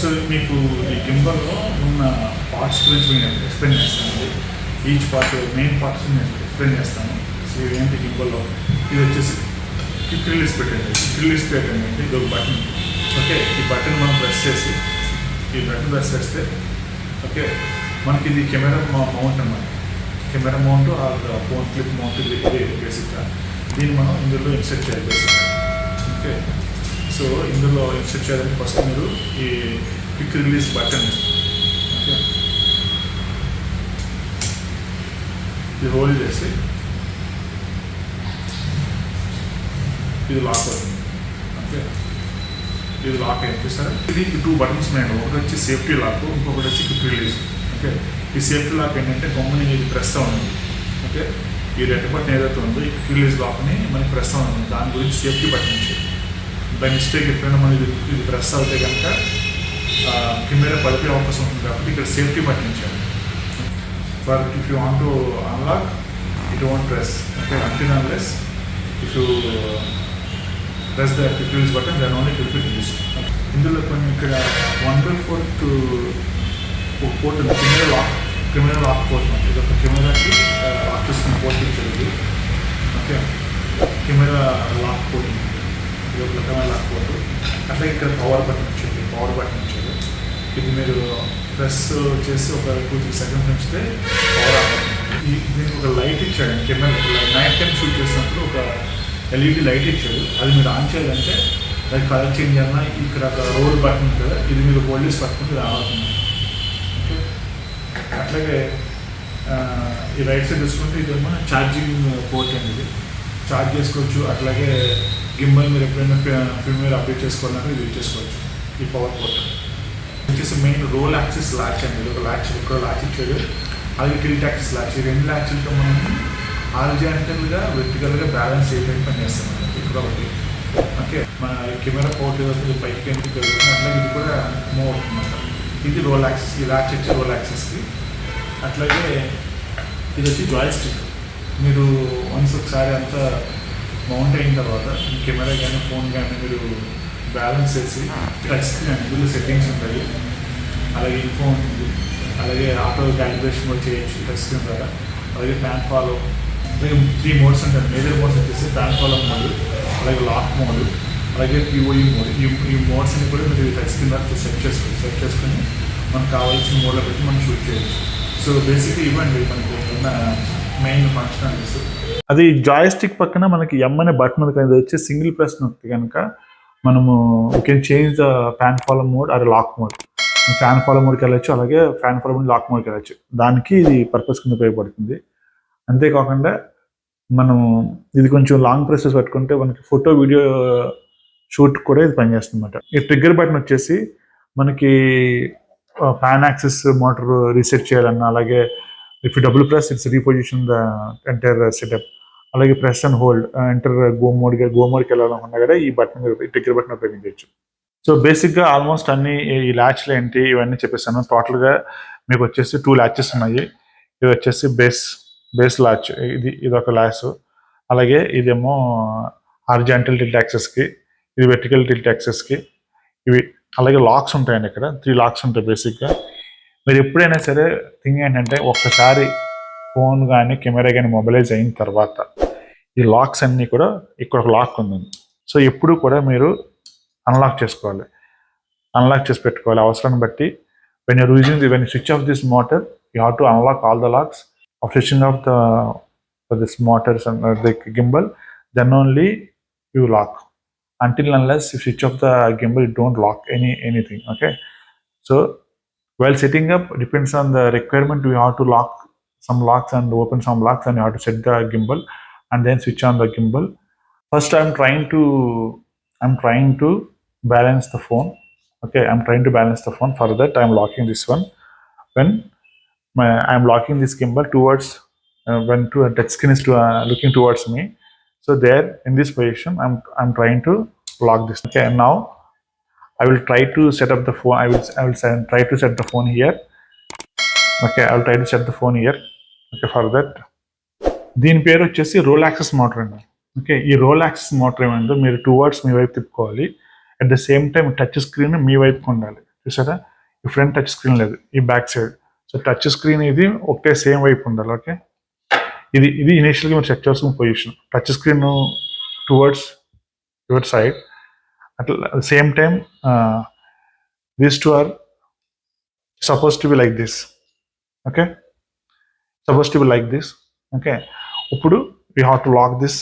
So మీకు ఈ గింబల్లో ఉన్న పార్ట్స్ గురించి నేను ఎక్స్ప్లెయిన్ చేస్తానండి ఈచ్ పార్ట్ మెయిన్ పార్ట్స్ నేను ఎక్స్ప్లెయిన్ చేస్తాను. సో ఇదేంటి గింబల్లో ఇది వచ్చేసి క్విక్ రిలీజ్ పెట్టండి. క్విక్ రిలీజ్ పెట్టండి ఇది ఒక బటన్ ఓకే ఈ బటన్ మనం ప్రెస్ చేసి ఈ బటన్ ప్రెస్ చేస్తే ఓకే మనకి ఇది కెమెరా మౌంట్ అన్నమాట. కెమెరా మౌంట్ ఆ ఫోన్ క్లిప్ మౌంట్ బేసిక్గా దీన్ని మనం ఇందులో ఇన్సెట్ చేయాలి బేసిక్గా ఓకే సో ఇందులో ఇన్సర్ట్ చేయడానికి ఫస్ట్ మీరు ఈ క్విక్ రిలీజ్ బటన్. ఓకే? ఇది హోల్డ్ చేసి ఇది లాక్ అవుతుంది. ఓకే? ఇది లాక్ అయింది సార్ ఇది టూ బటన్స్ ఉన్నాయి. ఒకటి వచ్చి సేఫ్టీ లాక్ ఇంకొకటి వచ్చి క్విక్ రిలీజ్. ఓకే? ఈ సేఫ్టీ లాక్ ఏంటంటే గమ్ముని ఇది ప్రెస్ ఉంది ఓకే? ఈ రెడ్ బటన్ ఏదైతే ఉందో ఈ క్విక్ రిలీజ్ లాక్ని మనకి ప్రెస్ ఉంది దాని గురించి సేఫ్టీ బటన్ ఇచ్చేది. బై మిస్టేక్ ఎప్పుడైనా మనం ఇది ఇది ప్రెస్ అవుతే కనుక కెమెరా పడిపోయే అవకాశం ఉంటుంది కాబట్టి ఇక్కడ సేఫ్టీ పట్టించాలి ఇచ్చాను for if you want to unlock it want press okay until unless if you press the release button దాని ఓన్లీ రిపీట్ రిలీజ్ ఇందులో కొన్ని ఇక్కడ వన్ బై ఫోర్త్ ఒక పోర్ట్ ఉంది. Camera lock camera lock port ఉంది. ఇది ఒక కెమెరాకి లాక్ చేసుకున్న పోర్ట్ ఇచ్చేది. ఓకే కెమెరా లాక్ పోర్ట్ ఉంది ఒక అట్లాగే ఇక్కడ పవర్ బటన్ వచ్చింది పవర్ బటన్ వచ్చింది ఇది మీరు ప్రెస్ చేసి ఒక టూ త్రీ సెకండ్స్ ఉంచితే పవర్ ఆఫ్ అవుతుంది. దీనికి ఒక లైట్ ఇచ్చాడు కెమెరా నైట్ టైం షూట్ చేసినప్పుడు ఒక ఎల్ఈడి లైట్ ఇచ్చాడు. అది మీరు ఆన్ చేయాలంటే అది కలర్ చేంజ్ అన్నా ఇక్కడ ఒక రోల్ బటన్ ఉంటుంది కదా ఇది మీరు హోల్డర్స్ పట్టుకుంటే ఇది ఓకే అట్లాగే ఈ రైట్ సైడ్ చూసుకుంటే ఇదేమో ఛార్జింగ్ పోర్ట్ అండి ఇది. ఛార్జ్ చేసుకోవచ్చు. అట్లాగే గింబల్ మీరు ఎప్పుడైనా ఫిల్మ్ అప్డేట్ చేసుకోవాలంటే ఇది యూజ్ చేసుకోవచ్చు. ఈ పవర్ పోర్ట్. వచ్చేసి మెయిన్ రోల్ యాక్సిస్ లాచ్ అండి. ఇది ఒక లాచ్ ఇక్కడ లాచ్ ఇచ్చారు అలాగే టిల్ట్ యాక్సిస్ లాచ్ ఈ రెండు లాచ్లతో మనం హారిజాంటల్గా వెర్టికల్గా బ్యాలెన్స్ చేయడానికి పని చేస్తాం. ఇక్కడ ఒకటి. ఓకే మన కెమెరా పోర్ట్ ఏదైతే పైకి కిందకి జరుగుతుంది అట్లాగే ఇది కూడా మూవ్ అవుతుంది ఇది రోల్ యాక్సిస్ ఈ లాచ్ వచ్చి రోల్ యాక్సిస్కి అట్లాగే ఇది వచ్చి జాయిస్టిక్ మీరు వన్స్ ఒకసారి అంతా మౌంట్ అయిన తర్వాత కెమెరా కానీ ఫోన్ కానీ మీరు బ్యాలెన్స్ చేసి టచ్ స్క్రీన్ ఇందులో సెట్టింగ్స్ ఉంటాయి. అలాగే ఇన్ఫో ఉంటుంది. అలాగే ఆటో క్యాలిబ్రేషన్ కూడా చేయొచ్చు టచ్ స్క్రీన్ ద్వారా. అలాగే ప్యాన్ ఫాలో అలాగే త్రీ మోడ్స్ ఉంటాయి. మేజర్ మోడ్స్ వచ్చేసి ప్యాన్ ఫాలో మోడ్ అలాగే లాక్ మోడ్ అలాగే పిఓఈ మోడ్ ఈ ఈ మోడ్స్ అన్ని కూడా మీరు టచ్ స్క్రీన్ ద్వారా సెట్ చేసుకోవచ్చు సెట్ చేసుకొని మనకు కావాల్సిన మోడ్లో పెట్టి మనం షూట్ చేయొచ్చు. సో బేసిక్గా ఇవ్వండి మనకు ఉన్న మెయిన్ ఫంక్షనాలిటీస్ అది జాయిస్టిక్ పక్కన మనకి ఎం అనే బటన్ ఉంది కానీ వచ్చి సింగిల్ ప్రెస్ నొక్కి కనుక మనము you can change the fan follow mode అది లాక్ మోడ్ ఫ్యాన్ ఫాలో మోడ్కి వెళ్ళచ్చు అలాగే ఫ్యాన్ ఫాలో మోడ్ లాక్ మోడ్కి వెళ్ళచ్చు. దానికి ఇది పర్పస్ కింద ఉపయోగపడుతుంది. అంతేకాకుండా మనం ఇది కొంచెం లాంగ్ ప్రెసెస్ పెట్టుకుంటే మనకి ఫోటో వీడియో షూట్ కూడా ఇది పనిచేస్తుంది అనమాట ఈ ట్రిగ్గర్ బటన్ వచ్చేసి మనకి ఫ్యాన్ యాక్సెస్ మోటార్ రీసెట్ చేయాలన్నా అలాగే if double press it's reposition the entire setup అలాగే press and hold enter go మోడ్గా go మోడ్కి వెళ్ళాలనుకున్నా కూడా ఈ బటన్ టిక్కర్ బటన్ ఉపయోగించవచ్చు. సో బేసిక్గా ఆల్మోస్ట్ అన్ని ఈ ల్యాచ్లు ఏంటి ఇవన్నీ చెప్పేసాను. టోటల్గా మీకు వచ్చేసి టూ ల్యాచెస్ ఉన్నాయి. ఇవి వచ్చేసి బేస్ బేస్ లాచ్ ఇది ఇది ఒక ల్యాచ్ అలాగే ఇదేమో హార్జాంటల్ టిల్ట్ యాక్సెస్కి ఇది వెర్టికల్ టిల్ట్ యాక్సెస్కి ఇవి అలాగే లాక్స్ ఉంటాయండి ఇక్కడ. త్రీ లాక్స్ ఉంటాయి బేసిక్గా. మీరు ఎప్పుడైనా సరే థింగ్ ఏంటంటే ఒక్కసారి ఫోన్ కానీ కెమెరా కానీ మొబైలైజ్ అయిన తర్వాత ఈ లాక్స్ అన్నీ కూడా ఇక్కడ ఒక లాక్ ఉంది. సో ఎప్పుడు కూడా మీరు అన్లాక్ చేసుకోవాలి. అన్లాక్ చేసి పెట్టుకోవాలి. అవసరాన్ని బట్టి when you're using the when switch off this motor you have to unlock all the locks off switching off the this motors and the gimbal then only you lock until unless you switch off the gimbal you don't lock any anything okay so while setting up depends on the requirement we have to lock some locks and open some locks and you have to set the gimbal and then switch on the gimbal. First i'm trying to i'm trying to balance the phone. Okay i'm trying to balance the phone. For that i'm locking this one. When my, i'm locking this gimbal towards uh, when to a touch screen is to, uh, looking towards me. So there in this position i'm i'm trying to lock this. Okay and now i will try to set up the phone. I will i will try to set the phone here okay I try to set the phone here okay for that దీని పేరు వచ్చేసి roll access motor అండి. Okay ఈ roll access motor ఏమైందో మీరు towards మీ వైపు తిప్పుకోవాలి. At the same time touch screen మీ వైపుకి ఉండాలి. చూసారా? ఈ ఫ్రంట్ టచ్ స్క్రీన్ లేదు. ఈ back side so touch screen ఇది ఒకటే సేమ్ వైపు ఉండాలి. ఓకే ఇది ఇది ఇనిషియల్గా మీరు చెక్ చేసుకున్న position touch screen towards your side అట్లా same time these two are suppose to be like this okay suppose to be like this okay ఇప్పుడు you have to lock this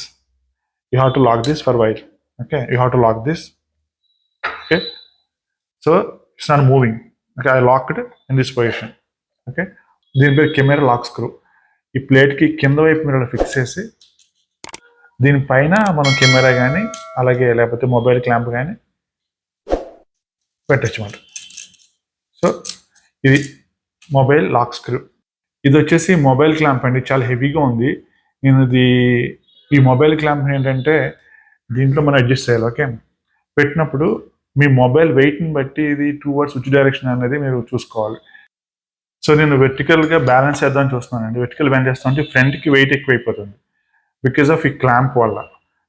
you have to lock this for wire okay you have to lock this okay so it's not moving okay I locked in this position okay దీని పేరు camera lock screw ఈ ప్లేట్కి కింద వైపు మీరు fix చేసి దీనిపైన మనం కెమెరా కానీ అలాగే లేకపోతే మొబైల్ క్లాంప్ కానీ పెట్టచ్చు అన్నమాట. సో ఇది మొబైల్ లాక్ స్క్రూ. ఇది వచ్చేసి మొబైల్ క్లాంప్ అండి. చాలా హెవీగా ఉంది. నేను ఇది ఈ మొబైల్ క్లాంప్ ఏంటంటే దీంట్లో మనం అడ్జస్ట్ చేయాలి ఓకే? పెట్టినప్పుడు మీ మొబైల్ వెయిట్ని బట్టి ఇది టూ వర్డ్స్ విచ్ డైరెక్షన్ అనేది మీరు చూసుకోవాలి. సో నేను వెర్టికల్గా బ్యాలెన్స్ చేద్దామని చూస్తున్నానండి. వెర్టికల్ బ్యాలెన్స్ చేస్తా ఉంటే ఫ్రంట్కి వెయిట్ ఎక్కువైపోతుంది. బికాస్ ఆఫ్ ఈ క్లాంప్ వల్ల.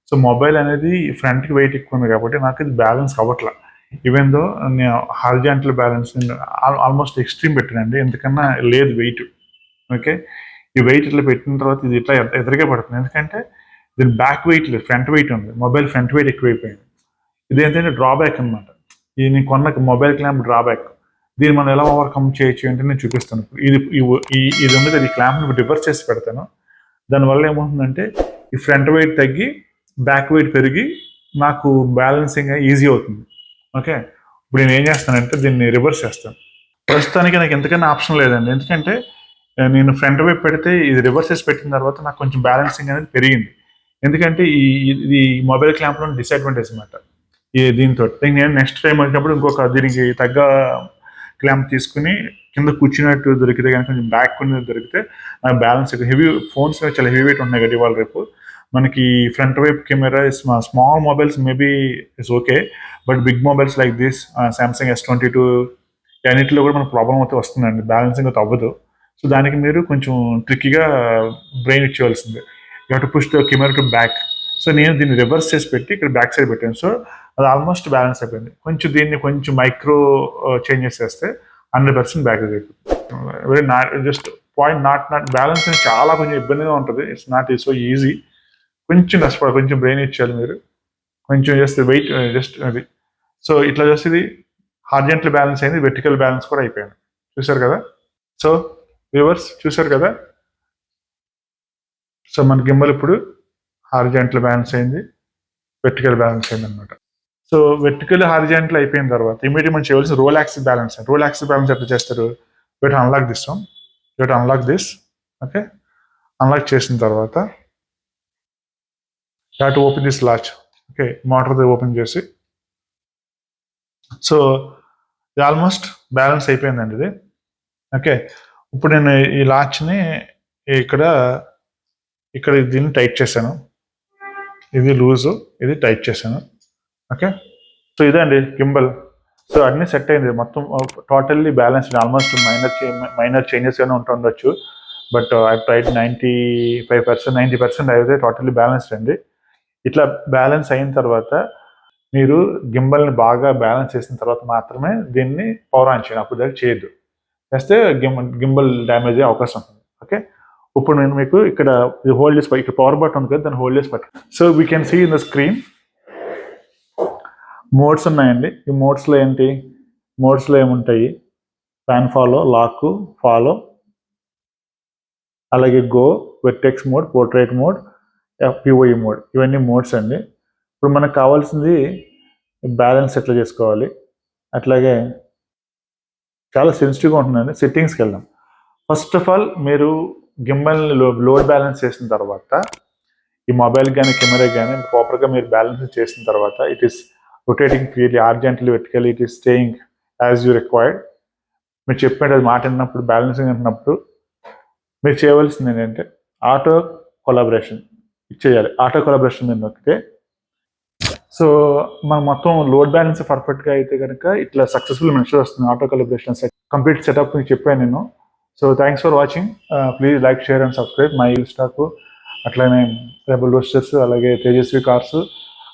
సో మొబైల్ అనేది ఫ్రంట్కి వెయిట్ ఎక్కువ ఉంది కాబట్టి నాకు ఇది బ్యాలెన్స్ అవ్వట్లా. ఈవెన్ uh, దో నేను హార్జాంటల్ బ్యాలెన్స్ ఆల్మోస్ట్ ఎక్స్ట్రీమ్ పెట్టానండి. ఎందుకన్నా లేదు వెయిట్. ఓకే? ఈ వెయిట్ ఇట్లా పెట్టిన తర్వాత ఇది ఇట్లా ఎదురుగా పడుతుంది. ఎందుకంటే దీని బ్యాక్ వెయిట్ లేదు ఫ్రంట్ వెయిట్ ఉంది. మొబైల్ ఫ్రంట్ వెయిట్ ఎక్కువైపోయింది. ఇది ఏంటంటే డ్రాబ్యాక్ అనమాట ఇది నేను కొన్న మొబైల్ క్లాంప్ డ్రాబ్యాక్. దీన్ని మనం ఎలా ఓవర్కమ్ చేయొచ్చు అంటే నేను చూపిస్తాను. ఇది ఇది ఉంది ఈ క్లాంప్ని రివర్స్ చేసి పెడతాను. దానివల్ల ఏమవుతుందంటే ఈ ఫ్రంట్ వెయిట్ తగ్గి బ్యాక్ వెయిట్ పెరిగి నాకు బ్యాలెన్సింగ్ ఈజీ అవుతుంది. ఓకే. ఇప్పుడు నేను ఏం చేస్తానంటే దీన్ని రివర్స్ చేస్తాను. ప్రస్తుతానికి నాకు ఎంతకైనా ఆప్షన్ లేదండి. ఎందుకంటే నేను ఫ్రంట్ వైపు పెడితే ఇది రివర్స్ చేసి పెట్టిన తర్వాత నాకు కొంచెం బ్యాలెన్సింగ్ అనేది పెరిగింది. ఎందుకంటే ఈ ఇది మొబైల్ క్లాంప్లో డిసడ్వాంటేజ్ అనమాట ఈ దీంతో. నేను నెక్స్ట్ టైం వచ్చినప్పుడు ఇంకొక దీనికి తగ్గ క్లాంప్ తీసుకుని కింద కూర్చున్నట్టు దొరికితే కానీ కొంచెం బ్యాక్ కొన్ని దొరికితే నాకు బ్యాలెన్స్ హెవీ ఫోన్స్ చాలా హెవీ వెయిట్ ఉన్నాయి కదా ఇవాళ రేపు. మనకి ఫ్రంట్ వైపు camera small mobiles maybe it's okay but big mobiles like this Samsung S twenty two అన్నిటిలో కూడా మనకు ప్రాబ్లం అయితే వస్తుందండి. బ్యాలెన్సింగ్ అయితే అవ్వదు. సో దానికి మీరు కొంచెం ట్రిక్కీగా brain ఇచ్చేవాల్సిందే you to push the camera to back so నేను దీన్ని రివర్స్ చేసి పెట్టి ఇక్కడ బ్యాక్ సైడ్ పెట్టాను. సో అది ఆల్మోస్ట్ బ్యాలెన్స్ అయిపోయింది. కొంచెం దీన్ని కొంచెం మైక్రో చేంజెస్ uh, చేస్తే hundred percent back very not just point not not balance చాలా కొంచెం ఇబ్బందిగా ఉంటుంది. ఇట్స్ నాట్ సో ఈజీ కొంచెం కష్టపడాలి కొంచెం బ్రెయిన్ ఇచ్చారు మీరు. కొంచెం చేస్తే వెయిట్ జస్ట్ అది. సో ఇట్లా చేస్తే ఇది హార్జెంటల్ బ్యాలెన్స్ అయింది వెర్టికల్ బ్యాలెన్స్ కూడా అయిపోయింది. చూసారు కదా? సో వ్యూవర్స్ చూసారు కదా? సో మన గింబల్ ఇప్పుడు హార్జెంటల్ బ్యాలెన్స్ అయింది వెర్టికల్ బ్యాలెన్స్ అయింది అనమాట సో వెర్టికల్ హార్జెంటల్ అయిపోయిన తర్వాత ఇమీడియట్ మనం చేయవలసిన roll axis balance roll axis balance ఎట్లా చేస్తారు? వీటి అన్లాక్ దిస్తాం వీటి అన్లాక్ దిస్ ఓకే అన్లాక్ చేసిన తర్వాత to open this latch okay మోటార్ది open చేసి. సో ఇది ఆల్మోస్ట్ బ్యాలెన్స్ అయిపోయిందండి ఇది. ఓకే ఇప్పుడు నేను ఈ లాచ్ని ఇక్కడ ఇక్కడ దీన్ని టైట్ చేశాను. ఇది లూజు ఇది టైట్ చేశాను. ఓకే సో ఇదండి గింబల్ సో అన్నీ సెట్ అయింది. మొత్తం totally balance almost minor minor changes ఏమైనా ఉంటుండొచ్చు but I tried ninety five percent ninety percent అయితే టోటల్లీ బ్యాలెన్స్డ్ అండి. ఇట్లా బ్యాలెన్స్ అయిన తర్వాత మీరు గింబల్ని బాగా బ్యాలెన్స్ చేసిన తర్వాత మాత్రమే దీన్ని పవర్ ఆన్ చేయండి అప్పుడు దాకా చేయొద్దు. చేస్తే గింబల్ గింబల్ డ్యామేజ్ అయ్యే అవకాశం ఉంటుంది. ఓకే? ఇప్పుడు నేను మీకు ఇక్కడ హోల్డ్ చేసి ఇక్కడ పవర్ బటన్ ఉంది కదా దాన్ని హోల్డ్ చేసి పట్టు so we can see in the screen modes ఉన్నాయండి. ఈ మోడ్స్లో ఏంటి? మోడ్స్లో ఏముంటాయి? ఫ్యాన్ ఫాలో లాక్ ఫాలో అలాగే go vortex mode portrait mode P O E mode ఇవన్నీ మోడ్స్ అండి. ఇప్పుడు మనకు కావాల్సింది బ్యాలెన్స్ ఎట్లా చేసుకోవాలి? అట్లాగే చాలా సెన్సిటివ్గా ఉంటుందండి. సెట్టింగ్స్కి వెళ్దాం. ఫస్ట్ ఆఫ్ ఆల్ మీరు గిమ్మల్ని లోడ్ బ్యాలెన్స్ చేసిన తర్వాత ఈ మొబైల్ కానీ కెమెరా కానీ ప్రాపర్గా మీరు బ్యాలెన్స్ చేసిన తర్వాత it is rotating freely horizontally vertical it is staying as you required మీరు చెప్పేది అది మాట విన్నప్పుడు బ్యాలెన్సింగ్ అంటున్నప్పుడు మీరు చేయవలసింది ఏంటంటే ఆటో కొలాబరేషన్ ఇచ్చేయాలి ఆటో కొలాబరేషన్ మీద నొక్కితే. సో మనం మొత్తం లోడ్ బ్యాలెన్స్ పర్ఫెక్ట్గా అయితే కనుక ఇట్లా సక్సెస్ఫుల్ మెన్షన్ వస్తుంది ఆటో కొలాబరేషన్ కంప్లీట్ సెటప్ మీకు చెప్పాను నేను. So thanks for watching please like share and subscribe my stock అట్లానే రెబల్ రోస్టర్స్ అలాగే తేజస్వి కార్స్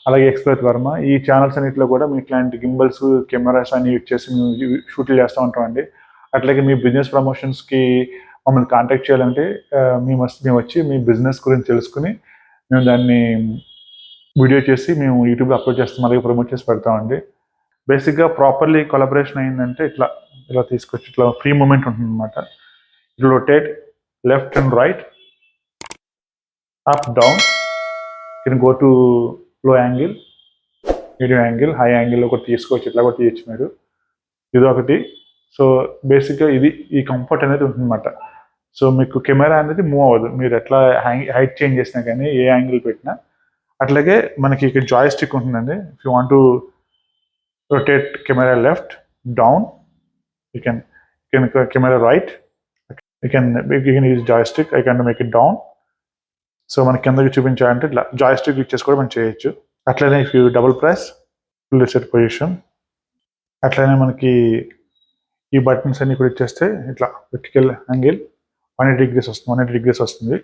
అలాగే ఎక్స్ప్రెస్ వర్మ ఈ ఛానల్స్ అన్నింటిలో కూడా మీ ఇట్లాంటి గింబల్స్ కెమెరాస్ అన్ని యూజ్ చేసి మేము షూట్లు చేస్తూ ఉంటామండి అట్లాగే మీ బిజినెస్ ప్రమోషన్స్కి మమ్మల్ని కాంటాక్ట్ చేయాలంటే uh, ఆ, మేము మేము వచ్చి మీ బిజినెస్ గురించి తెలుసుకుని మేము దాన్ని వీడియో చేసి మేము యూట్యూబ్లో అప్లోడ్ చేస్తాం అలాగే ప్రమోట్ చేసి పెడతామండి. బేసిక్గా ప్రాపర్లీ కొలబరేషన్ అయిందంటే ఇట్లా ఇలా తీసుకొచ్చి ఇట్లా ఫ్రీ మూమెంట్ ఉంటుందన్నమాట. It rotate left and right up down can go to low angle medium angle high యాంగిల్లో కూడా తీసుకోవచ్చు ఇట్లా కూడా తీయచ్చు మీరు. ఇది ఒకటి సో బేసిక్గా ఇది ఈ కంఫర్ట్ అనేది ఉంటుందన్నమాట. సో మీకు కెమెరా అనేది మూవ్ అవ్వదు. మీరు ఎట్లా హైట్ చేంజ్ చేసినా కానీ ఏ యాంగిల్ పెట్టినా. అట్లాగే మనకి ఇక్కడ జాయ్ స్టిక్ ఉంటుందండి. If you want to rotate camera left down you can can camera right you can you can use joy stick I can make it down so మనకి కిందకి చూపించాలంటే ఇట్లా జాయ్ స్టిక్ ఇచ్చేసి కూడా మనం చేయొచ్చు. అట్లనే if you double press full set position అట్లనే మనకి ఈ బటన్స్ అన్ని కూడా ఇచ్చేస్తే ఇట్లా vertical angle one eighty degrees వస్తుంది వన్ ఎయిటీ డిగ్రీస్ వస్తుంది.